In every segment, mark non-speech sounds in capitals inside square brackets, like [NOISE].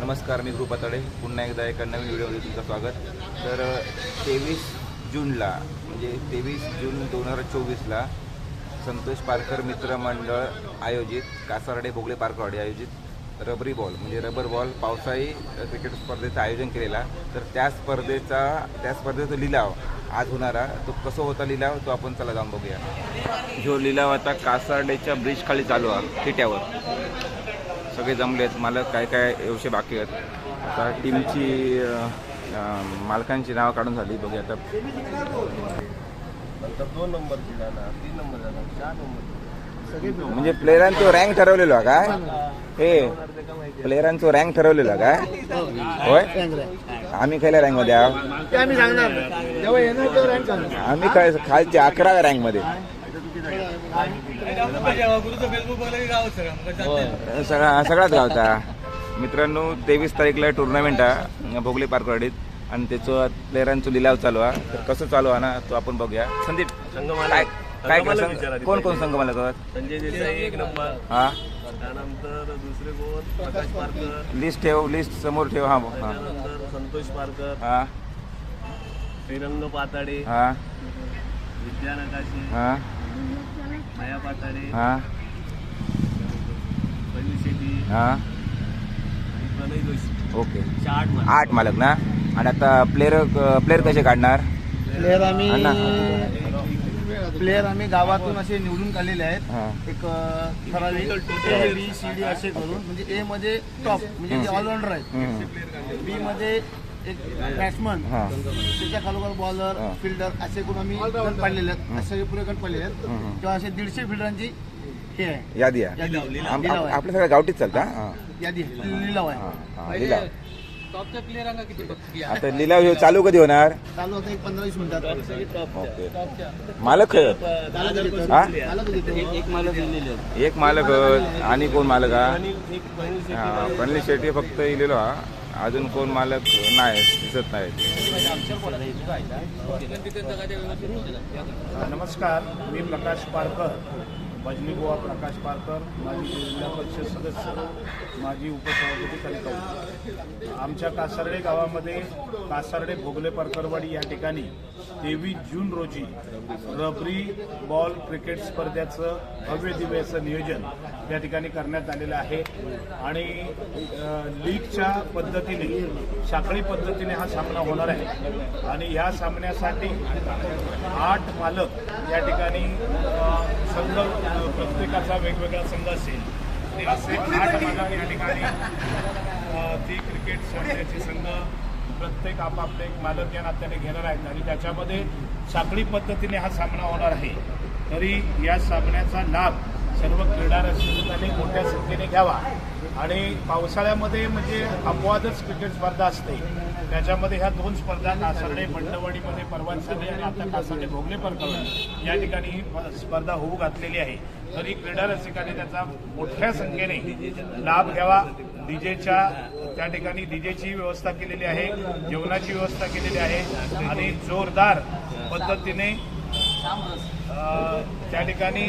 नमस्कार मी ग्रुप पाताडे. पुन्हा एकदा एका नवीन व्हिडिओमध्ये तुमचं स्वागत. तर तेवीस जूनला म्हणजे तेवीस जून दोन हजार चोवीसला संतोष पारकर मित्र मंडळ आयोजित कासारडे भोगले पारकरवाडी आयोजित रबरी बॉल म्हणजे रबर बॉल पावसाळी क्रिकेट स्पर्धेचं आयोजन केलेला. तर त्या स्पर्धेचा त्या स्पर्धेचा लिलाव आज होणारा. तो कसं होता लिलाव? तो आपण चला जाऊन बघूया. जो लिलाव आता कासारडेच्या ब्रिज खाली चालू आहे थिट्यावर सगळे जमलेत मालक काय काय एवढे बाकी आहेत. आता टीमची मालकांची नावं काढून झाली बघूया आता. नंतर दोन नंबर दिला ना तीन नंबर झाला चार नंबर सगळे म्हणजे प्लेयरांचो रँक ठरवलेलो काय हे प्लेयरांचो रँक ठरवलेला काय होय? आम्ही खयल्या रँकमध्ये आहोत? ते आम्ही सांगणार. जेव्हा येणार तेव्हा रँक सांगणार. आम्ही काय खालचे अकराव्या रँकमध्ये. सगळा सगळाच गावचा. मित्रांनो तेवीस तारीखला टुर्नामेंट आहे भोगले पार्कवाडीत. आणि त्याचं प्लेयरांचं लिलाव चालू आहे तर कसं चालू आहे ना तो आपण बघूया. संदीप काय काय कोण कोण संघ मला कळत संजय देसाई एक नंबर. हा? त्यानंतर दुसरे कोण? प्रकाश पारकर. लिस्ट ठेव लिस्ट समोर ठेव. हा हा. त्यानंतर संतोष पारकर. हा. श्रीरंग पाताडे. हा. विद्या नकाशे हा. माया पाताडे हा. बनी शेट्टी. हा. आणि प्रणय जोशी. ओके. आठ मालक. ना? आणि आता प्लेयर प्लेयर कसे काढणार? प्लेअर आम्ही. प्लेअर आम्ही गावातून असे निवडून काढलेले आहेत. हा. एक अ, ठराविक ए बी सी डी असे करून. म्हणजे ए मध्ये टॉप म्हणजे जे ऑलराऊंडर आहेत. हम्म. बी मध्ये बॅट्समन हा. त्याच्या खालोखाल बॉलर हा. फिल्डर असे करून आम्ही गण पाडलेले आहेत. असे पुरे गण पाडलेले आहेत. असे दीडशे फिल्डरांची हे आहे. यादी आहे. यादी. आम- लिलाव आप- आहे. आपल्या सगळ्या गावठीच चालता हा. यादी आहे. लिलाव. आहे. हा, हा, लिलाव. आता लिलाव ह्यो चालू कधी होणार? चालू होतं एक पंधरा वीस मिनिटात. ओके. मालक हा? एक मालक एक मालक आहेत. आणि कोण मालक हा हा, प्रणली शेट्टी फक्त इलेलो हा. अजून कोण मालक नाही दिसत नाही. नमस्कार मी प्रकाश पारकर. भजनी गोवा प्रकाश पारकर माजी जिल्हा परिषद सदस्य माजी उपसभापती कणकवली आमच्या कासार्डे गावामध्ये कासार्डे भोगले परकरवाडी या ठिकाणी तेवीस जून रोजी रबरी बॉल क्रिकेट स्पर्धेचं भव्य दिव्याचं नियोजन या ठिकाणी करण्यात आलेलं आहे. आणि लीगच्या पद्धतीने साखळी पद्धतीने हा सामना होणार आहे. आणि ह्या सामन्यासाठी आठ मालक या ठिकाणी संघ प्रत्येकाचा वेगवेगळा संघ असेल या ठिकाणी ती क्रिकेट स्पर्धेचे संघ प्रत्येक आपापले एक मालक या नात्याने घेणार आहेत आणि त्याच्यामध्ये साखळी पद्धतीने हा सामना होणार आहे. तरी या सामन्याचा लाभ सर्व क्रीडा रसिकांनी मोठ्या संख्येने घ्यावा. आणि पावसाळ्यामध्ये म्हणजे अपवादच क्रिकेट स्पर्धा असते. त्याच्यामध्ये ह्या दोन स्पर्धा कासर्डे बंडवाडीमध्ये परवान झाले आणि आता कासर्डे भोगले परकवले. या ठिकाणी ही स्पर्धा होऊ घातलेली आहे. तरी क्रीडा रसिकाने त्याचा मोठ्या संख्येने लाभ घ्यावा. डीजेच्या त्या ठिकाणी डीजेची व्यवस्था केलेली आहे जेवणाची व्यवस्था केलेली आहे आणि जोरदार पद्धतीने त्या ठिकाणी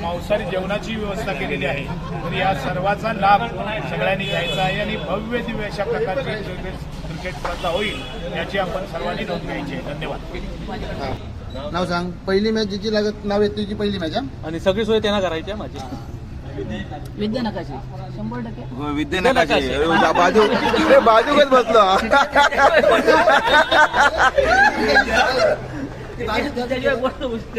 मांसाहारी जेवणाची व्यवस्था केलेली आहे. तर या सर्वाचा लाभ सगळ्यांनी घ्यायचा आहे आणि भव्य दिव्य अशा प्रकारची क्रिकेट स्पर्धा होईल याची आपण सर्वांनी नोंद घ्यायची आहे. धन्यवाद. नाव सांग. पहिली मॅच जिची लागत नाव येते तिची पहिली मॅच हा? आणि सगळी सोय त्यांना करायची आहे माझी. विद्या नकाशे शंभर टक्के. विद्यानकाशी बाजू बाजूकच बसलो. त्याच्याशिवाय गोष्ट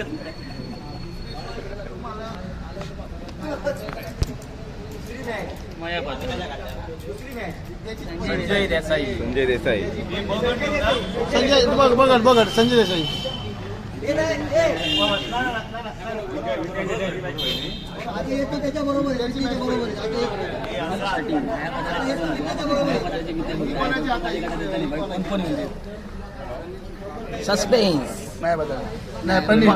संजय देसाई. संजय देसाई. संजय बघ बघड बघड संजय देसाई. सस्पेन्स नाही बघा नाही. प्रनील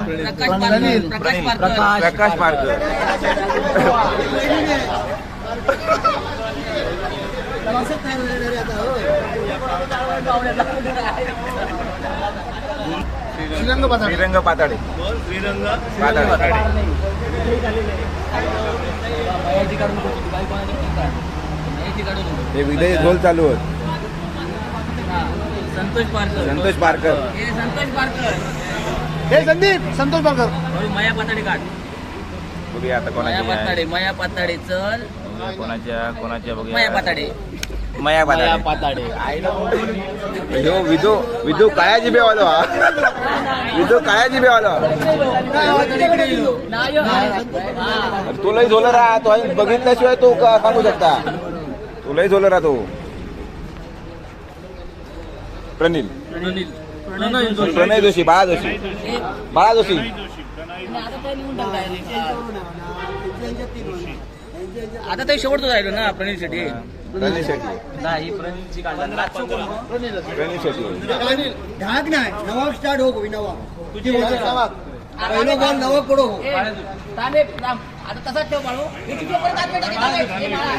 प्रनील प्रकाश पारकर प्रकाश पारकर श्रीरंग पाताडे. श्रीरंग पाताडे. श्रीरंग पाताडे. हे विजय ढोल चालू होत. हा. संतोष पारकर. संतोष पारकर. हे संतोष पारकर. हे संदीप संतोष पारकर. माया पाताडे काढ. बघूया आता माया कोणाची आहे. पाताडे माया पाताडे चल. कोणाच्या कोणाच्या माया बघूया पाताडे. मया पाताडे पाताडे आईला ह्यो विदू विदू काळ्या जिबेवालो हा. विदू काळ्या जिबेवालो. तुलाही झोलं राहा तो आणि बघितल्याशिवाय तू का सांगू शकता? तुलाही झोलं राहा तो. प्रणील. प्रणील. प्रणय जोशी. बाळा जोशी. बाळा जोशी. आता काय लिहून टाकलाय आता ते शेवटचं राहिलो ना प्रणील शेट्टी. प्रणील शेट्टी. नाही प्रणीलची काढला प्रणील शेट्टी. ढाक नाही. नवाब स्टार्ट हो गोवी नवाब? तुझी पहिलं बॉल नवाब कडो हो. आता तसाच ठेव बाळू.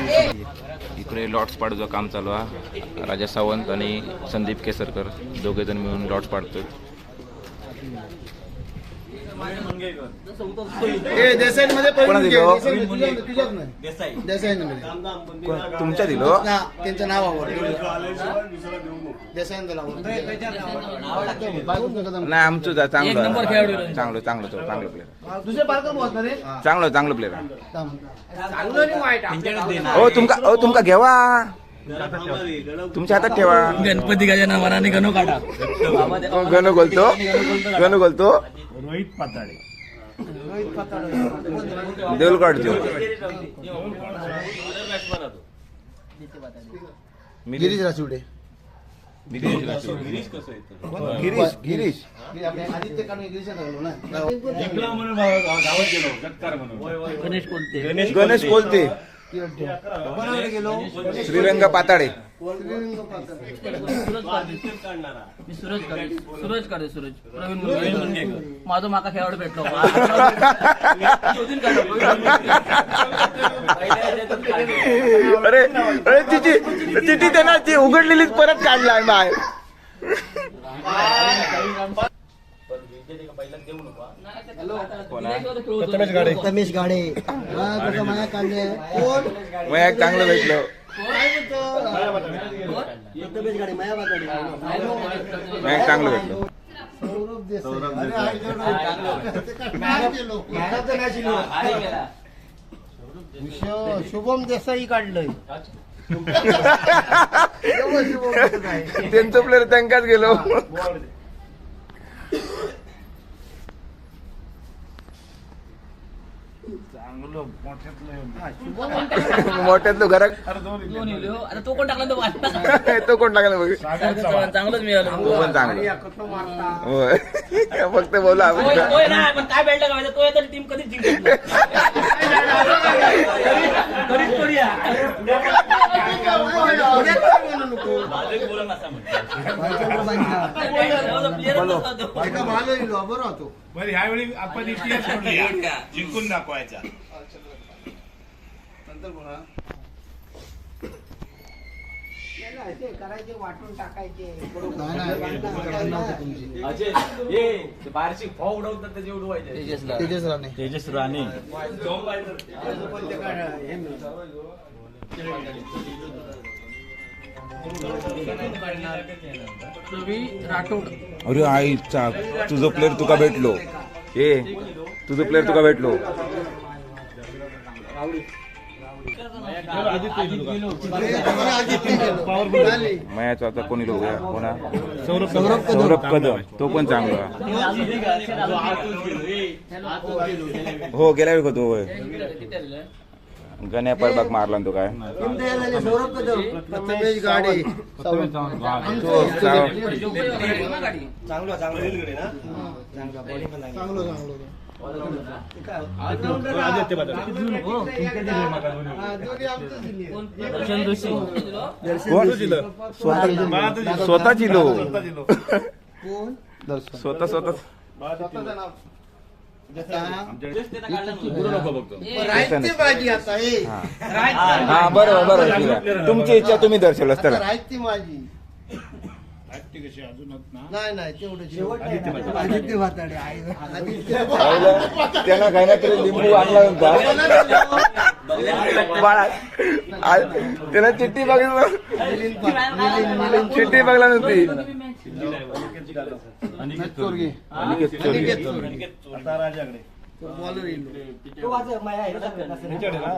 हे. इकडे लॉट्स पाडूचं काम चालू आहे राजा सावंत आणि संदीप केसरकर. दोघे जण मिळून लॉट्स पाडतोय. तुमच्या दिलो? ना त्यांचं नाव आवडतं. देसाई नाही आमचं जा- एक चांगलं नंबर खेळाडू आहे. चांगलं चांगलं तो चांगलं प्लेअर चांगलं. चांगलं प्लेअर हो तुमका हो तुमका घेवा. तुमच्या हातात ठेवा. गणपती गाच्या नावाने गणू काढा. गणू बोलतो गणू बोलतो रोहित पाताडे देऊलकडचे गिरीश रासुडे गिरीश. गिरीश. आदित्य गणेश कोणते गणेश कोलते. कोणाकडे गेलो श्रीरंग पाताडे मी सूरज काढे सूरज काढे सूरज प्रवीण मुनगेकर. माझा माका खेळाडू भेटलो अरे अरे तिची तिची त्यांना ती उघडलेलीच परत काढला बाहेर रमेश गाडे. माया काढले कोण? एक चांगलं भेटलं. रमेश गाडे. माया चांगलं भेटलं. सौरभ देसाई. शुभम देसाई काढलंय. [LAUGHS] त्यांचं प्लेअर त्यांकाच गेलो. मोठ्यातलं [LAUGHS] घरात इलो. आता तो कोण टाकला तो बाहेर? तो कोण टाकला बघ? चांगलंच मिळालं. तो पण चांगला. होय. [LAUGHS] फक्त बोला पण काय बेल्ट तोय तर टीम कधीच जिंकत नाही. आहे. Player च नसतात तो. बरं होतो बरं ह्यावेळी आपण इतिहास घडवूया. जिंकून दाखवायचा बारशी फॉ उडवतात त्याचे उडवायचे तेजस राणे. तेजस राणे अरे आईचा तुझं प्लेअर तुका भेटलो. ए तुझं प्लेअर तुका भेटलो. मयाचा आता कोणी लोक कोणा सौरभ कदम. तो पण चांगला. हो गेल्या वेळी होतो होय. गण्या परबाग मारला ना तो काय? तो चांगलं. कोण स्वतः स्वतःची लो कोण स्वतः स्वतः हा बरोबर बरोबर. तुमची इच्छा तुम्ही दर्शवलं राहते माझी कशी ना नाही नाही तेवढं आदित्य भाताडे आई त्याला काही ना तरी लिंबू आणला होता. बाळा आ- त्याला चिठ्ठी बघितलं चिठ्ठी बघला नव्हती. अनिकेत चोरगे. आता राजाकडे. बॉलर येईल. हा.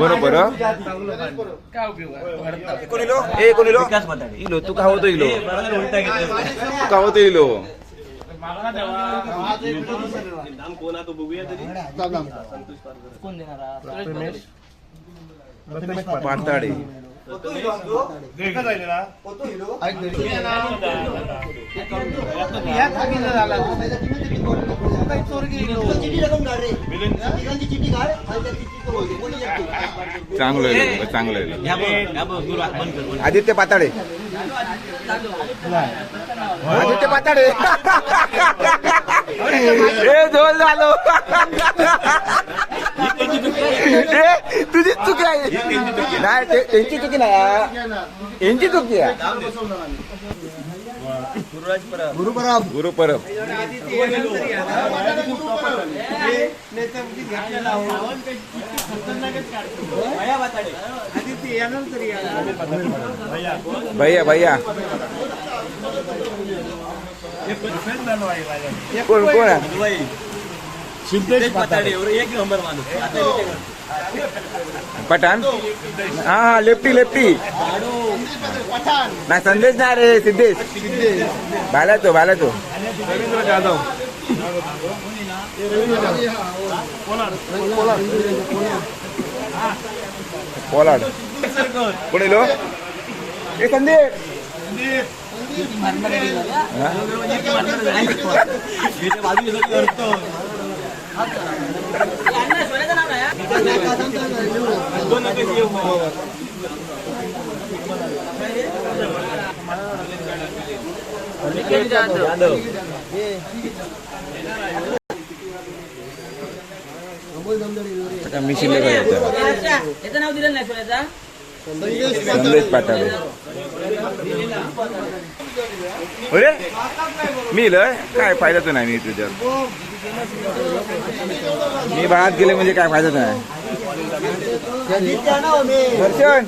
बरोबर इलो ए कोण इलो इलो तू का होतो इलो तू का होतो इलो पाताडे. एकच चांगलं आहे चांगलं आहे आदित्य पाताडे. आदित्य पाताडे. ए झोल झालो. ए, तुझी चुकी आहे. नाही त्यांची चुकी नाही हा. यांची चुकी आहे. गुरुपरब भैया भैया कोण कोण आहे सिद्धेश पाताडे एक नंबर माणूस पठाण हा हा लेफ्टी लेफ्टी नाही संदेश नाही रे सिद्धेश बाला तो बाला तो रवींद्र जाधव पोलाड कोण येलो ए संदीप हा? यांना आता मी शिल्लक याचं नाव दिलं नाही सोन्याचा संदेश पाठावे अरे मी लय काय फायदाच नाही मी तुझ्यावर मी बाळात गेले म्हणजे काय फायदा नाही दर्शन!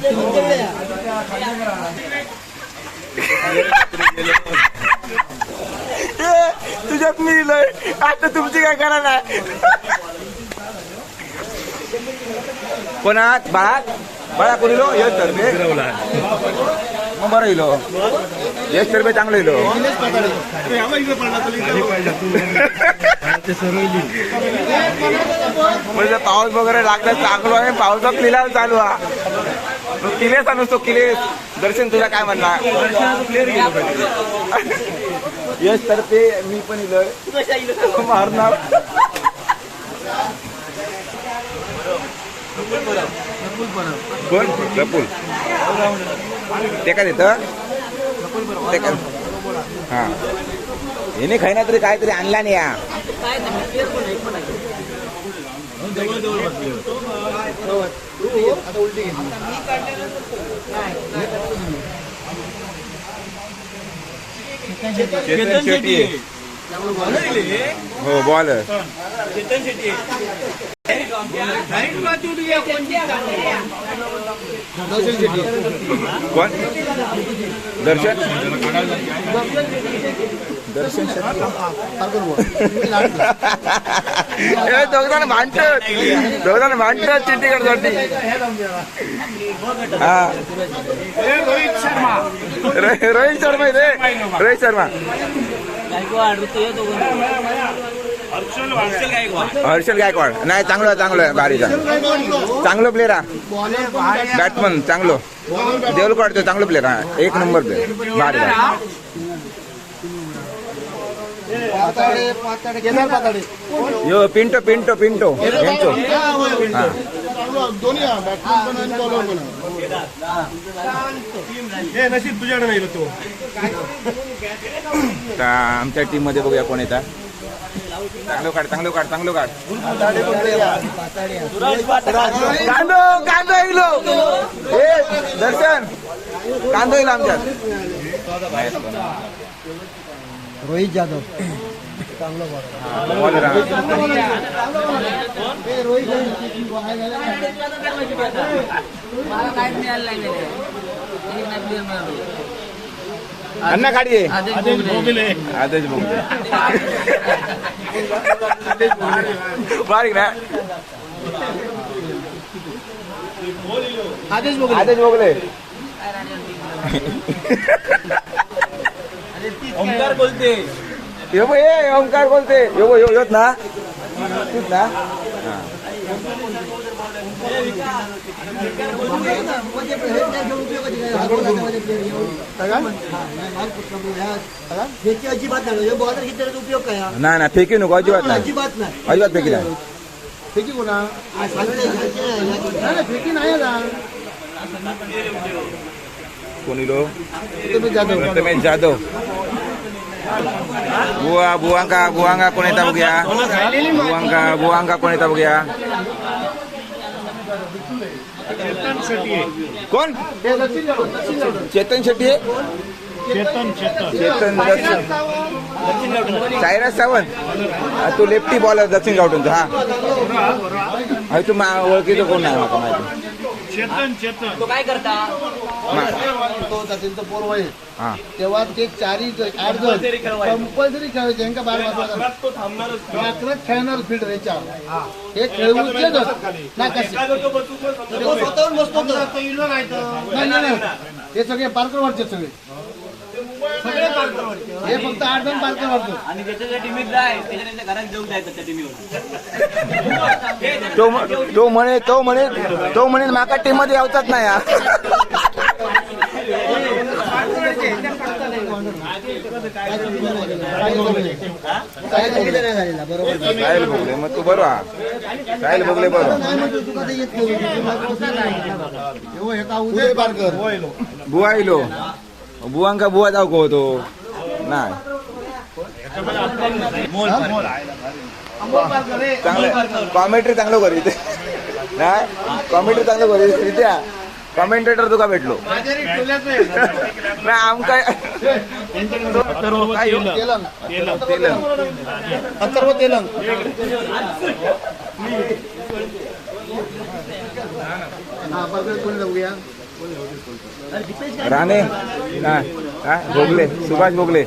तुझ्यात मी लय आता तुमची काय करा नाही कोणात? बाळात? बाळा कोण इलो? येत तर मग बरं इलो. यश तर्फे चांगलं इलो म्हणजे पाऊस वगैरे लागला चांगलो आहे. पावसात लिलाव चालू हा. किलेस नुसतो किलेस दर्शन तुला काय म्हणणार? यश तर्फे मी पण इलोय मारणार. कोण प्रफुल ते काय देतं? ते हा. हे खाई ना तरी काहीतरी आणला नाही या. काय नाही तेच पण एक पण आहे. चेतन शेट्टी हो बॉल कोण दर्शन दर्शन हे दोघजण भांडत दोघजण भांडत चिठ्ठीकडसाठी हा रोहित शर्मा रो- रोहित शर्मा आहे रे रोहित शर्मा गायकवाड ऋतू हे दोघं हर्षल वाडे. हर्षल गायकवाड. नाही चांगलं आहे, चांगलं आहे भारी चांगलं प्लेअर हा बॅट्समन चांगलं. देवलकवाड तो चांगलं प्लेअर हा एक नंबर प्लेअर भारी यो पिंटो पिंटो पिंटो. हा. आता आमच्या टीममध्ये बघूया कोण येतात चांगलं काढ चांगलं काढ चांगलं काढ. कांदो कांदो इलो. ए दर्शन कांदो इलो आमच्यात. रोहित जाधव. मला काय मिळालं नाही गेले. एक नाही player मिळालं. अण्णा गाडी आहे आदेश बोगले. भोगले आदेश भोगले बारीक ना आदेश बघू आदेश भोगले ओंकार बोलते यो बो, ए ओंकार बोलते यो यो योत ना तूच ना हा. ह्याची अजिबात नाही हे बॉलर किती त्याचा उपयोग काय हा? नाही ना फेकी नको अजिबात नाही अजिबात नाही अजिबात फेकी नाही फेकी कोणा नाही फेकी नाही ना कोणी लो तुम्ही जाधव प्रथमेश जाधव बुवा बुवांका बुवांगा कोण येता बघूया बुवांका बुवांका कोण येता बघूया चेतन शेट्टी आहे. कोण? चेतन शेट्टी आहे? चेतन चेतन. चेतन दक्षिण सायराज सावंत? हा, तो लेफ्टी बॉलर दक्षिण गावठूनचा हा. हा तू मा ओळखीचं कोण नाही माहिती. चेतन चेतन. तो काय करता? तो त्यांचं पोर आहे हा. तेव्हा ते चारी ज- आठ जण कंपल्सरी खेळायचे यांका बार वाजता. तो थांबणारच रात्रच खेळणार फील्ड हे. ना कसे स्वतःहून बसतो नाही नाही नाही. हे सगळे पार्कर वाढचे सगळे सगळे हे फक्त आठ जण पार्कर वाढतो आणि ज्याच्या ज्या टीमीत जाय त्याच्या त्यांच्या घरात जेवून जायचं त्या टीमीवर. तो म- तो म्हणे तो म्हणे तो म्हणे माका टीममध्ये यावचाच नाही हा. काय भोगले मग तू बरो काय साहिल भोगले बरो बुवा इलो बुवांका बुवा जाऊ होतो नाही चांगलं कॉमेंट्री चांगलं करू इथे नाही कॉमेंट्री चांगलं करू इथे कॉमेंटेटर तुका भेटलो. नाही आमका. अथर्व तेलंग. हा राणे भोगले सुभाष भोगले.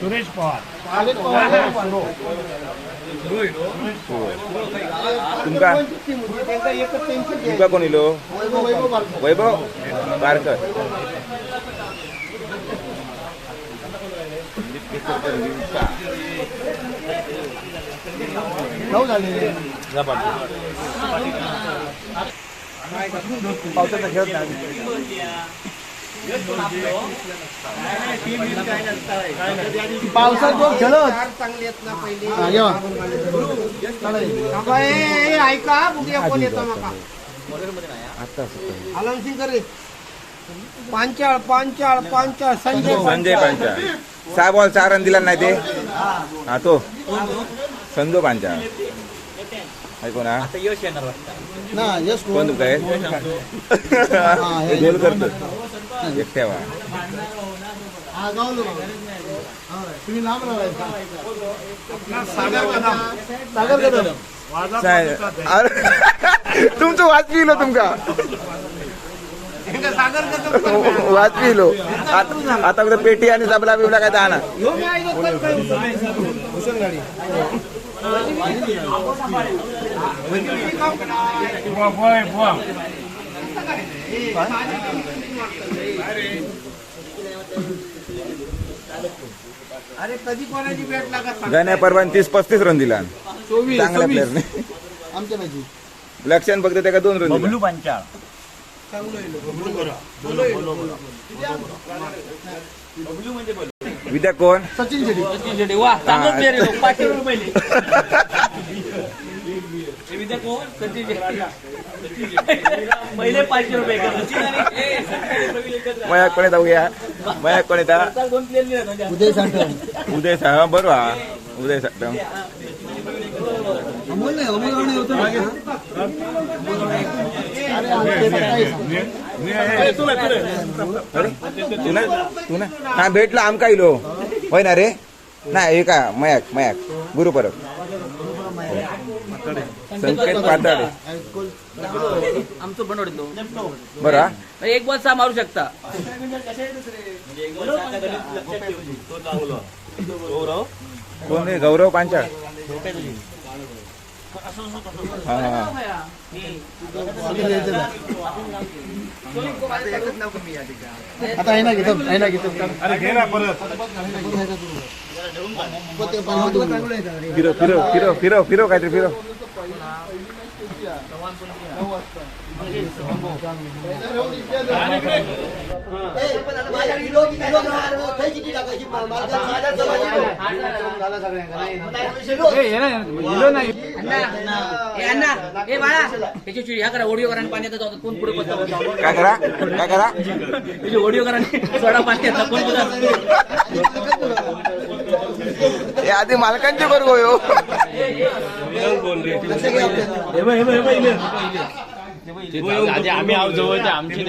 सुरेश पवार. तुमका? तुमका कोण इलो? वैभव वैभव पारकर वैभव झाले पावसाचा खेळत. पावसात जो खेळत हा, येवा. ऐका कोण येतो मका. आता अलाउन्सिंग करे पांचाळ पांचाळ पांचाळ संजय संजय पांचा सहा बॉल चार रन दिला नाही ते. हा तो. संजो पांचा ऐकू ना? यश येणार वाटतं. ना यश कोण तुमचा आहे? गोल करतो एकट्यावा हा गावलो हा, तुम्ही लांब राहायचा सागर कदम नाही. अरे, तुमचं वाचवी लो तुमका. वाचवी लो आता आता फक्त पेटी आणि सबला बिबला काय बुवा आहे, बुवा अरे कधी कोणाची भेट लागत गण्या परवान तीस पस्तीस रन दिला. चांगल्या प्लेअरने आमच्या मॅची लक्षण फक्त त्याला दोन रन दिला. पंचाळ. विद्या कोण? सचिन शेट्टी. सचिन शेट्टी. वा चांगलं player आहे. पाचशे रुपये [LAUGHS] कोण? पहिले पाचशे रुपये. मयाक कोण येता उया मयाक कोण येता. उदय उदय सा बरोबर हा. उदय? अरे, ते ना? हा भेटला आमका इलो? होय ना रे? नाही हे का मयाक मयाक. गुरु परब. संकेत पाताडे आमचं बरं हा? एक बॉल सहा मारू शकता. कोण आहे? गौरव पांचाळ. हा हा. आता आहे ना घेतो आहे ना घेतो. अरे घे ना परत. फिरो फिरो फिरो फिरो फिरो काहीतरी फिरो ए अण्णा ए बाळा त्याची करा ओडिओ करा आणि पाण्यात जातात कोण पुढे पडतं काय करा? काय करा? त्याची ओडिओ करा सोडा पाण्यात कोण पुढे हे आधी मालकांचे बरोबर आम्ही आहोत जवळचे आमची